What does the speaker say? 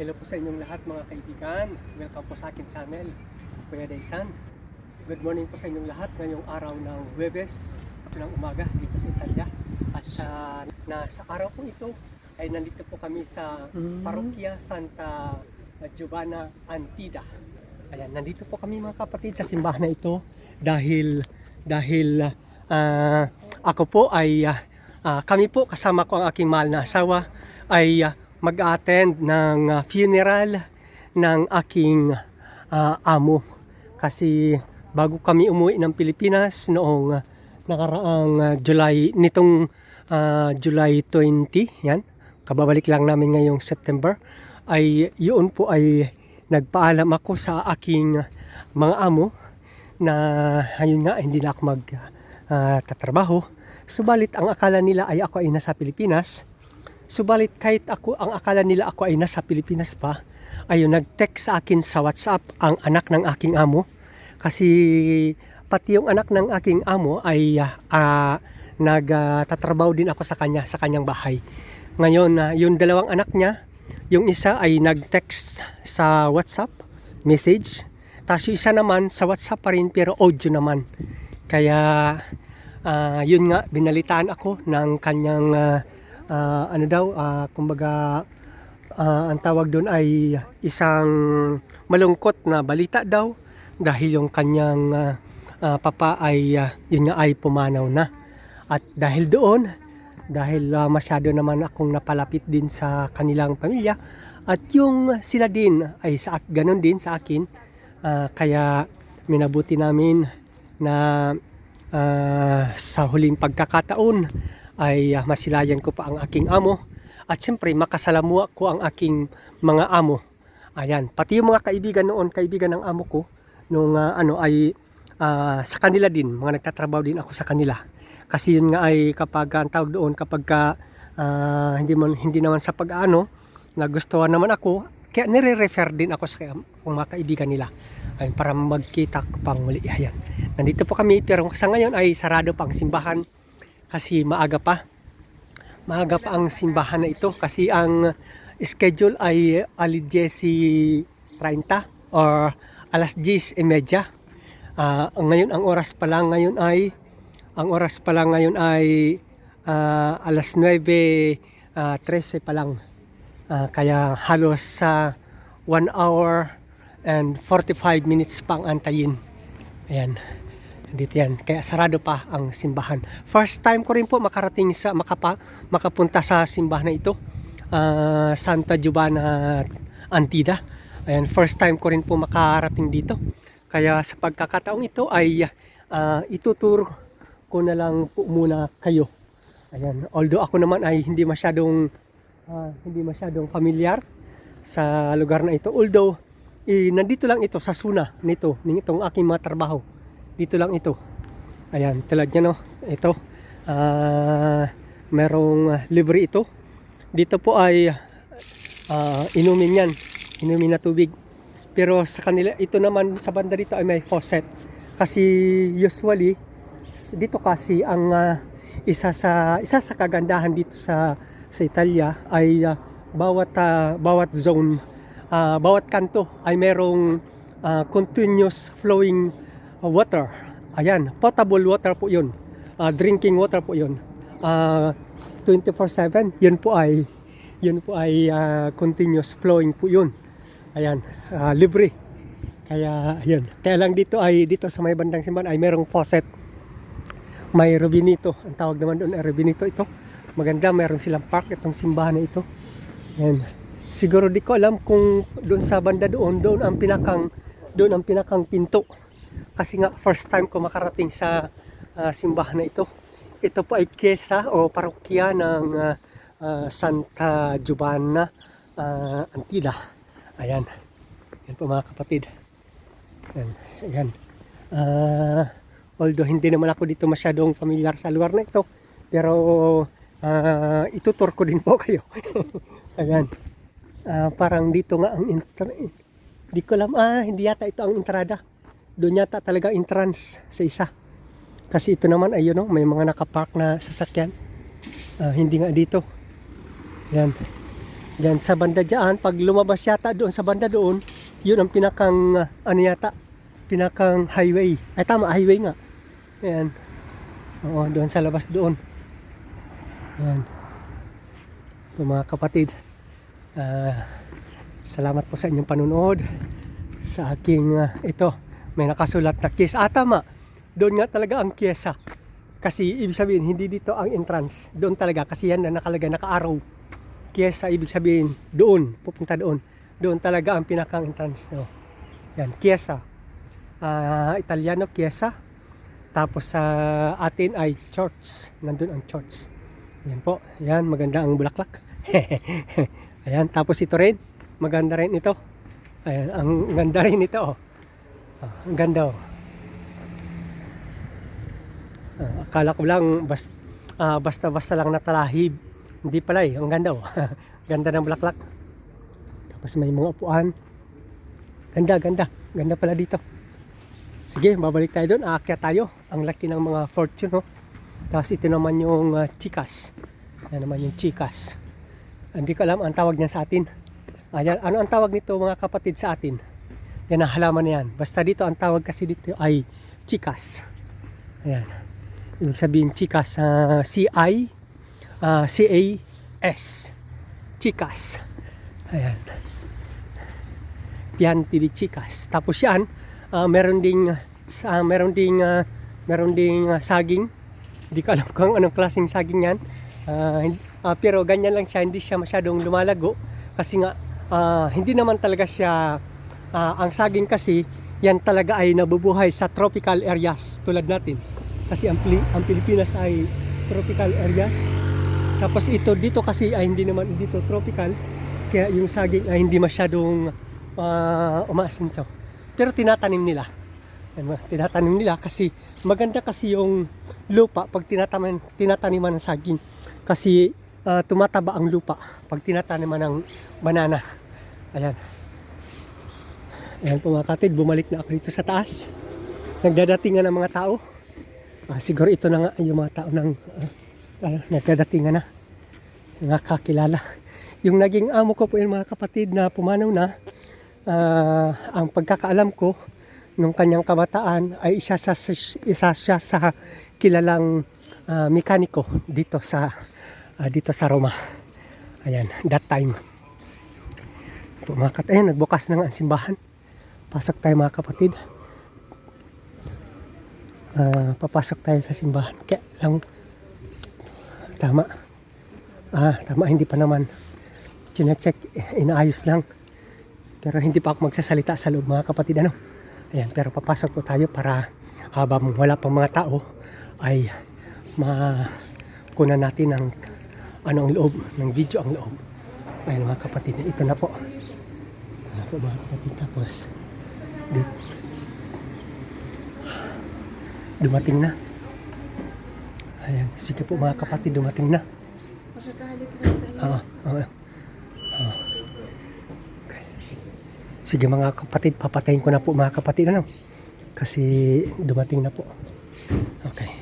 Hello po sa inyong lahat mga kaibigan. Welcome po sa akin channel, Kuya Daisan. Good morning po sa inyong lahat ngayong araw ng Webes ng umaga dito sa Italia. At ah, na sa araw po ito ay nandito po kami sa Mm. Parokya Santa Giovanna Antida. Ayan, nandito po kami mga kapatid sa simbahan na ito dahil dahil ah, ako po ay ah, kami po kasama ko ang aking mahal na asawa ay ah, mag-attend ng ah, funeral ng aking ah, amo. Kasi bago kami umuwi ng Pilipinas noong ah, nakaraang July nitong ah, July 20 yan kababalik lang namin ngayong September ay yun po ay nagpaalam ako sa aking mga amo na ayun nga hindi na ako mag ah, tatrabaho. Subalit ang akala nila ay ako ay nasa Pilipinas Subalit kahit ako, ang akala nila ako ay nasa Pilipinas pa, ayun, nag-text sa akin sa WhatsApp ang anak ng aking amo. Kasi pati yung anak ng aking amo ay uh, nagtatrabaho din ako sa kanya, sa kanyang bahay. Ngayon, ah, yung dalawang anak niya, yung isa ay nag-text sa WhatsApp message. Tapos yung isa naman sa WhatsApp pa rin pero audio naman. Kaya ah, yun nga, binalitaan ako ng kanyang ah, ah, ano daw, ah, kumbaga ah, ang tawag doon ay isang malungkot na balita daw dahil yung kanyang ah, ah, papa ay ah, yun nga ay pumanaw na. At dahil doon, dahil ah, masyado naman akong napalapit din sa kanilang pamilya at yung sila din ay sa ganun din sa akin ah, kaya minabuti namin na ah, sa huling pagkakataon ay ah, masilayan ko pa ang aking amo. At siyempre makasalamuha ko ang aking mga amo. Ayan pati yung mga kaibigan noon kaibigan ng amo ko nung ah, ano ay ah, sa kanila din mga nagtatrabaho din ako sa kanila. Kasi yun nga ay kapag ang tawag doon kapag ka, ah, hindi man hindi naman sa pag-ano nagustuhan naman ako kaya nire-refer din ako sa kung mga kaibigan nila. Ayun, para magkita ko pang muli. Ayan nandito po kami pero sa ngayon ay sarado pa ang simbahan kasi maaga pa. Maaga pa ang simbahan na ito kasi ang schedule ay alas 10.30 or alas 10.30 Ah, ngayon ang oras pa lang ngayon ay ang oras pa lang ngayon ay ah, alas 9 ah, 13 pa lang. Ah, kaya halos sa 1 hour and 45 minutes pang antayin. Ayan dito yan. Kaya sarado pa ang simbahan. First time ko rin po makarating sa makapa, makapunta sa simbahan na ito. Ah, Santa Giovanna Antida. Ayan first time ko rin po makarating dito. Kaya sa pagkakataong ito ay ah, ituturo ko na lang po muna kayo. Ayan although ako naman ay hindi masyadong ah, hindi masyadong familiar sa lugar na ito. Although eh, nandito lang ito sa Suna nito nitong aking mga trabaho dito lang ito. Ayan tulad niya no? Ito ah merong libre ito. Dito po ay ah, inumin yan. Inumin na tubig. Pero sa kanila ito naman sa banda dito ay may faucet. Kasi usually dito kasi ang ah, isa sa isa sa kagandahan dito sa sa Italia ay ah, bawat ah, bawat zone ah, bawat kanto ay merong ah, continuous flowing water. Ayan potable water po yun. Ah, drinking water po yun. Ah, 24/7 yun po ay yun po ay ah, continuous flowing po yun. Ayan ah, libre. Kaya yun. Kaya lang dito ay dito sa may bandang simbahan ay merong faucet. May rubinito. Ang tawag naman doon ay rubinito ito. Maganda meron silang park itong simbahan na ito. Yan siguro di ko alam kung doon sa banda doon doon ang pinakang doon ang pinakang pinto kasi nga first time ko makarating sa ah, simbahan na ito. Ito po ay kyesa o parokya ng ah, Santa Giovanna ah, Antida ayan. Yan po mga kapatid. Yan ayan. Ah, although hindi naman ako dito masyadong familiar sa lugar na ito pero ah, itutur ko din po kayo. Ayan. Ah, parang dito nga ang inter- di ko alam. Ah hindi yata ito ang entrada doon yata talaga entrance sa isa kasi ito naman ay yun no, may mga nakapark na sasakyan Ah, hindi nga dito yan Diyan sa banda dyan, pag lumabas yata doon sa banda doon, yun ang pinakang, ah, ano yata, pinakang highway. Ay tama, highway nga. Ayan. Oo, doon sa labas doon. Ayan. So, mga kapatid, ah, salamat po sa inyong panunood sa aking ah, ito. May nakasulat na kies. Ah, tama. Doon nga talaga ang kiesa. Kasi ibig sabihin, hindi dito ang entrance. Doon talaga. Kasi yan na nakalagay, naka-arrow. Kiesa, ibig sabihin, doon. Pupunta doon. Doon talaga ang pinakang entrance. No? Yan, Chiesa. Ah, Italiano, Chiesa. Tapos sa atin ay church. Nandun ang church. Yan po. Yan, maganda ang bulaklak. Ayan, tapos ito rin. Maganda rin ito. Ayan, ang ganda rin ito. Oh. Ah, ang ganda oh. Ah, akala ko lang bas, ah, basta-basta lang natalahib. Hindi pala eh. Ang ganda oh. ganda ng bulaklak. Tapos may mga upuan. Ganda, ganda. Ganda pala dito. Sige, babalik tayo doon. Aakyat tayo. Ang laki ng mga fortune, no? Tapos ito naman yung uh, chikas. Yan naman yung chikas. Hindi ko alam ang tawag niya sa atin. Ayan, ano ang tawag nito mga kapatid sa atin? Yan ang halaman na yan. Basta dito ang tawag kasi dito ay chikas. Ayan. Ibig sabihin chikas uh, C-I uh, C-A-S. Chikas. Ayan. Pianti di Chicas. Tapos yan, ah, meron ding sa meron ding ah, meron ding ah, saging. Hindi ko alam kung anong klaseng saging yan. Ah, hin- ah, pero ganyan lang siya, hindi siya masyadong lumalago kasi nga ah, hindi naman talaga siya ah, ang saging kasi yan talaga ay nabubuhay sa tropical areas tulad natin. Kasi ang, ang Pilipinas ay tropical areas. Tapos ito dito kasi ay hindi naman dito tropical kaya yung saging ay hindi masyadong uh, umaasinso. Pero tinatanim nila. Tinatanim nila kasi maganda kasi yung lupa pag tinatanim, tinataniman ng saging. Kasi ah, tumataba ang lupa pag tinataniman ng banana. Ayan. Ayan po mga katid, bumalik na ako dito sa taas. Nagdadatingan ng mga tao. Ah, siguro ito na nga yung mga tao ng ah, ano, nagdadatingan na. Mga kakilala. Yung naging amo ko po yung mga kapatid na pumanaw na, ah, ang pagkakaalam ko, nung kanyang kabataan ay isa sa isa siya sa kilalang ah, mekaniko dito sa ah, dito sa Roma. Ayan, that time. Kapatid, ayan, nagbukas na nga ang simbahan. Pasok tayo mga kapatid. Ah, papasok tayo sa simbahan. Kaya lang tama. Ah, tama hindi pa naman chinecheck, inaayos lang. Pero hindi pa ako magsasalita sa loob mga kapatid ano. Ayan, pero papasok po tayo para habang wala pang mga tao ay makunan natin ng ano ang loob, ng video ang loob. Ayan mga kapatid, ito na po. Ito na po mga kapatid. Tapos, dito. dumating na. Ayan, sige po mga kapatid, dumating na. Makakahalip lang sa iyo. Oo, oo. Oo. Okay. Sige mga kapatid, papatayin ko na po mga kapatid ano. Kasi dumating na po. Okay.